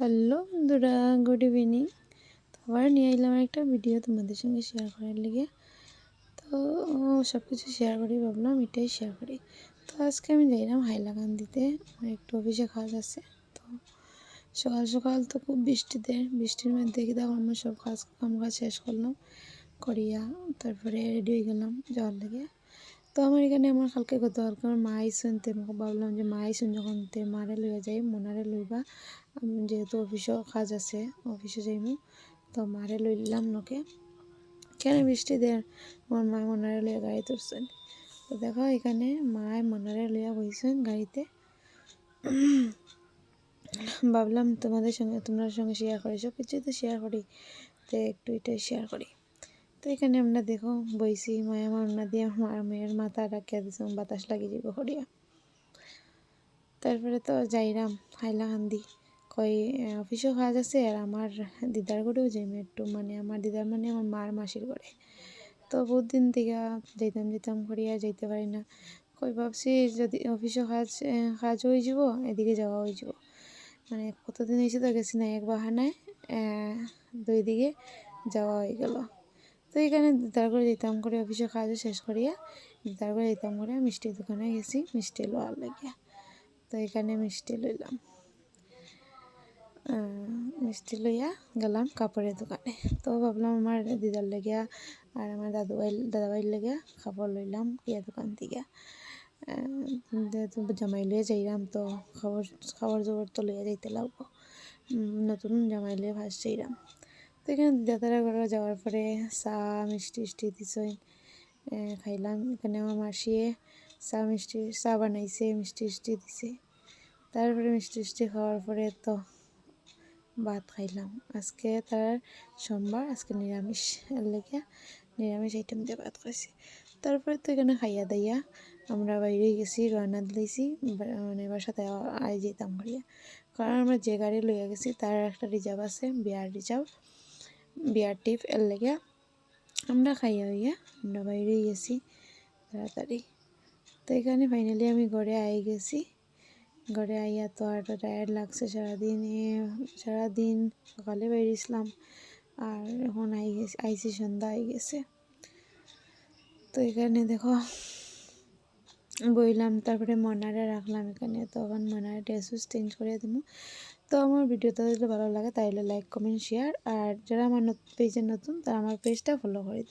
Hello বন্ধুরা, good evening. তো আবার নিয়ে এলাম একটা ভিডিও তোমাদের সঙ্গে শেয়ার করার লেগে। তো সব কিছু শেয়ার করি, ভাবলাম এটাই শেয়ার করি। তো আজকে আমি যাইলাম হাইলাকান্দিতে, আমার একটু অফিসে কাজ আছে। তো সকাল সকাল তো খুব বৃষ্টিতে, বৃষ্টির মধ্যে দেখি দেখো আমার সব কাজ, কাম কাজ শেষ করলাম, করিয়া তারপরে রেডি হয়ে গেলাম যাওয়ার লেগে। তো আমার এখানে আমার কালকে গতকালকে আমার মা আইসন তে আমাকে ভাবলাম যে মা আইসন যখন তে মারে লইয়া যাই, মনারে লইবা। আমি যেহেতু অফিসও কাজ আছে, অফিসে যাইমু। তো মারে লইলাম নকে কেন বৃষ্টি দেয় আমার মা মনারে লইয়া গাড়ি তুলছেন। তো দেখো এখানে মায় মনারে লইয়া বইছেন গাড়িতে। ভাবলাম তোমাদের সঙ্গে, তোমার সঙ্গে শেয়ার করি। সব কিছুই তো শেয়ার করি। তো একটু এটাই শেয়ার করি। তো এখানে আমরা দেখো, বইছি, মায়া মান্না দিয়ে আমার মেয়ের মাথা রাখিয়া দিছে বাতাস লাগিয়ে যাব হরিয়া তারপরে তো যাইরাম হাইলাকান্দি কই অফিসও কাজ আছে, আর আমার দিদার ঘরেও যাইম একটু মানে আমার দিদার মানে আমার মার মাসির ঘরে। তো বহুত দিন থেকে যাইতাম যেতাম করিয়া যাইতে পারি না। কই ভাবছি যদি অফিসও কাজ কাজ হয়ে যাব, এদিকে যাওয়া হয়ে যাব। মানে কতদিন হয়েছে তো গেছি না, এক বাহানায় দুই দিকে যাওয়া হয়ে গেল। এখানে দিদার করে যেতাম করে অফিসে কাজও শেষ করিয়া দিদার করে যেতাম করে মিষ্টির দোকানে গেছি, মিষ্টি লোয়ার লাগিয়া। তো এখানে মিষ্টি লইলাম। মিষ্টি লইয়া গেলাম কাপড়ের দোকানে। তো ভাবলাম আমার দিদার লেগিয়া আর আমার দাদু ভাই দাদাভাইয়ের লেগিয়া কাপড় লইলাম ইয়া দোকান থেকে জামাই লইয়া যাইলাম তো খাবার খাবার জোবর তো লইয়া যাইতে লাগবো। নতুন জামাই লইয়া ফার্স্ট যাইলাম তো এখানে দাদারা ঘরে যাওয়ার পরে চা, মিষ্টি মিষ্টি দিছই খাইলাম। এখানে আমার মাসিয়ে চা, মিষ্টি, চা বানাইছে, মিষ্টি মিষ্টি দিছে। তারপরে মিষ্টি মিষ্টি খাওয়ার পরে তো ভাত খাইলাম। আজকে তার সোমবার, আজকে নিরামিষ। লেগে নিরামিষ আইটেম দিয়ে ভাত খাইছি। তারপরে তো এখানে খাইয়া দাইয়া আমরা বাইরে গেছি, রওনা দিয়েছি মানে বাসাতে আই যেতাম করিয়া কারণ আমরা যে গাড়ি লইয়া গেছি, তার একটা রিজার্ভ আছে, বিয়ার রিজার্ভ। বিয়ার টিপ এর লেগে। আমরা খাইয়া হইয়া আমরা বাইরে গেছি, তাড়াতাড়ি। তো এখানে ফাইনালি আমি ঘরে আই গেছি। ঘরে আইয়া তো আর টায়ার্ড লাগছে, সারাদিন সারাদিন সকালে বেরিয়েছিলাম আর এখন আই গেছি আইসি সন্ধ্যা আই গেছে। তো এখানে দেখো বইলাম তারপরে মনারে রাখলাম এখানে তখন মনারে ড্রেস চেঞ্জ করে দেবো তো আমার ভিডিওটা যদি ভালো লাগে তাইলে লাইক কমেন্ট শেয়ার আর যারা আমার পেজে নতুন, তারা আমার পেজটা ফলো করে